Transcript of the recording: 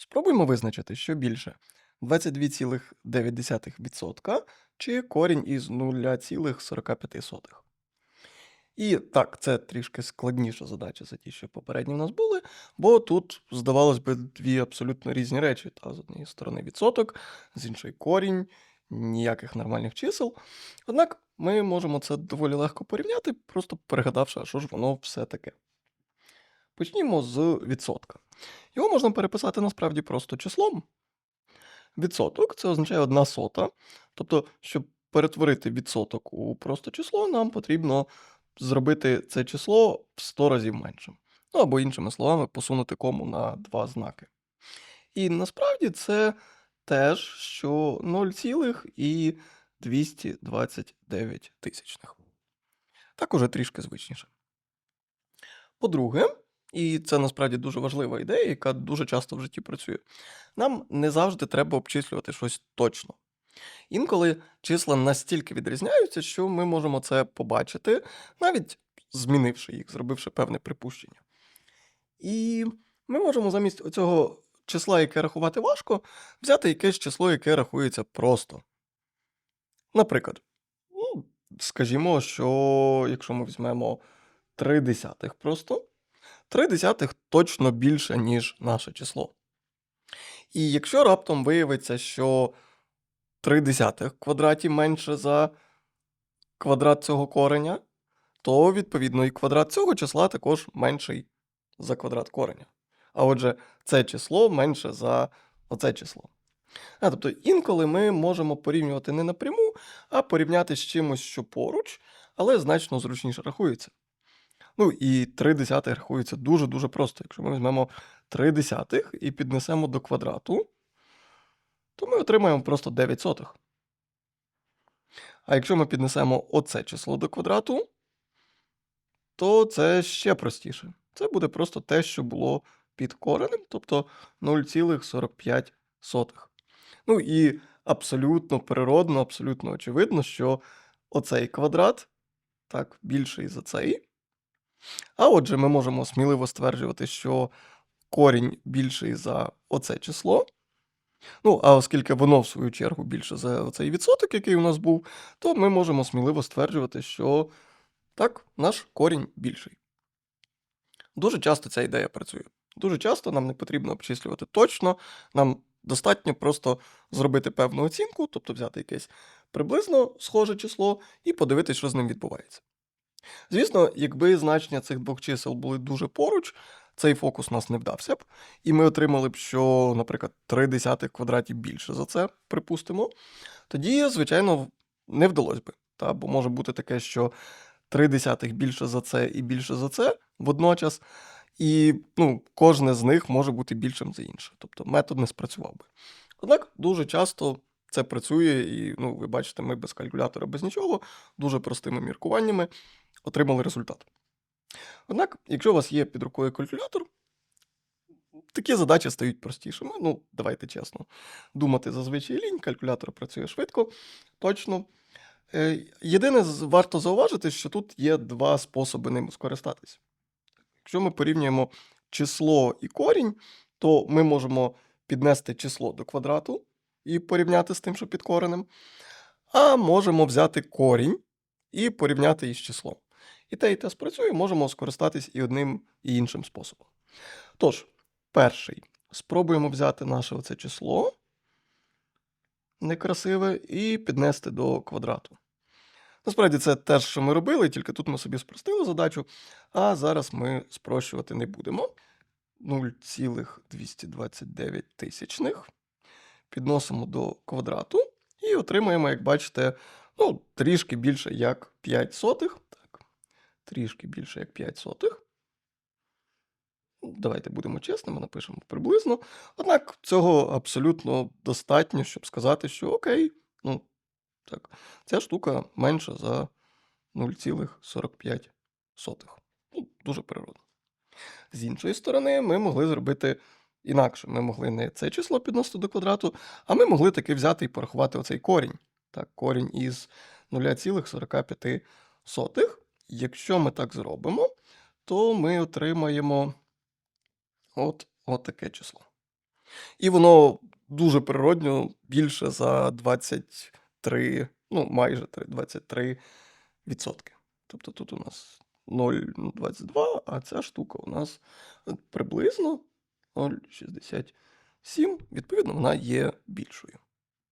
Спробуємо визначити, що більше 22,9% чи корінь із 0,45. І так, це трішки складніша задача за ті, що попередні в нас були, бо тут, здавалось би, дві абсолютно різні речі. Та, з однієї сторони відсоток, з іншої корінь, ніяких нормальних чисел. Однак ми можемо це доволі легко порівняти, просто перегадавши, а що ж воно все таке. Почнімо з відсотка. Його можна переписати насправді просто числом. Відсоток це означає одна сота. Тобто, щоб перетворити відсоток у просто число, нам потрібно зробити це число в 100 разів меншим. Ну або іншими словами, посунути кому на два знаки. І насправді це теж що 0,229 тисячних. Так уже трішки звичніше. По-друге, і це насправді дуже важлива ідея, яка дуже часто в житті працює. Нам не завжди треба обчислювати щось точно. Інколи числа настільки відрізняються, що ми можемо це побачити, навіть змінивши їх, зробивши певне припущення. І ми можемо замість цього числа, яке рахувати важко, взяти якесь число, яке рахується просто. Наприклад, ну, скажімо, що якщо ми візьмемо 3 десятих просто, 3 десятих точно більше, ніж наше число. І якщо раптом виявиться, що 3 десятих квадраті менше за квадрат цього кореня, то, відповідно, і квадрат цього числа також менший за квадрат кореня. А отже, це число менше за оце число. А, тобто інколи ми можемо порівнювати не напряму, а порівняти з чимось, що поруч, але значно зручніше рахується. Ну і 3 десятих рахується дуже-дуже просто. Якщо ми візьмемо 3 десятих і піднесемо до квадрату, то ми отримаємо просто 9 сотих. А якщо ми піднесемо оце число до квадрату, то це ще простіше. Це буде просто те, що було під коренем, тобто 0,45. Ну і абсолютно природно, абсолютно очевидно, що оцей квадрат так більший за цей. А отже, ми можемо сміливо стверджувати, що корінь більший за оце число. Ну, а оскільки воно, в свою чергу, більше за цей відсоток, який у нас був, то ми можемо сміливо стверджувати, що так, наш корінь більший. Дуже часто ця ідея працює. Дуже часто нам не потрібно обчислювати точно, нам достатньо просто зробити певну оцінку, тобто взяти якесь приблизно схоже число і подивитися, що з ним відбувається. Звісно, якби значення цих двох чисел були дуже поруч, цей фокус нас не вдався б, і ми отримали б, що, наприклад, 3 десятих квадраті більше за це, припустимо, тоді, звичайно, не вдалося би. Та? Бо може бути таке, що 3 десятих більше за це і більше за це водночас, і ну, кожне з них може бути більшим за інше. Тобто метод не спрацював би. Однак дуже часто це працює, і ну, ви бачите, ми без калькулятора, без нічого, дуже простими міркуваннями отримали результат. Однак, якщо у вас є під рукою калькулятор, такі задачі стають простішими. Ну, давайте чесно. Думати зазвичай лінь, калькулятор працює швидко, точно. Е, Єдине, варто зауважити, що тут є два способи ним скористатись. Якщо ми порівнюємо число і корінь, то ми можемо піднести число до квадрату і порівняти з тим, що під коренем. А можемо взяти корінь і порівняти із числом. І те, і те спрацює, можемо скористатись і одним, і іншим способом. Тож, перший. Спробуємо взяти наше оце число некрасиве і піднести до квадрату. Насправді це те, що ми робили, тільки тут ми собі спростили задачу, а зараз ми спрощувати не будемо. 0,229 тисячних. Підносимо до квадрату і отримаємо, як бачите, ну, трішки більше як 5 сотих. Так, трішки більше як 5 сотих. Давайте будемо чесними, напишемо приблизно. Однак цього абсолютно достатньо, щоб сказати, що окей, ну, так, ця штука менша за 0,45. Ну, дуже природно. З іншої сторони, ми могли зробити інакше. Ми могли не це число підносити до квадрату, а ми могли таки взяти і порахувати оцей корінь. Так, корінь із 0,45. Якщо ми так зробимо, то ми отримаємо от, от таке число. І воно дуже природньо більше за 23, ну майже три- 23 відсотки. Тобто тут у нас 0,22, а ця штука у нас приблизно 0,67. Відповідно, вона є більшою.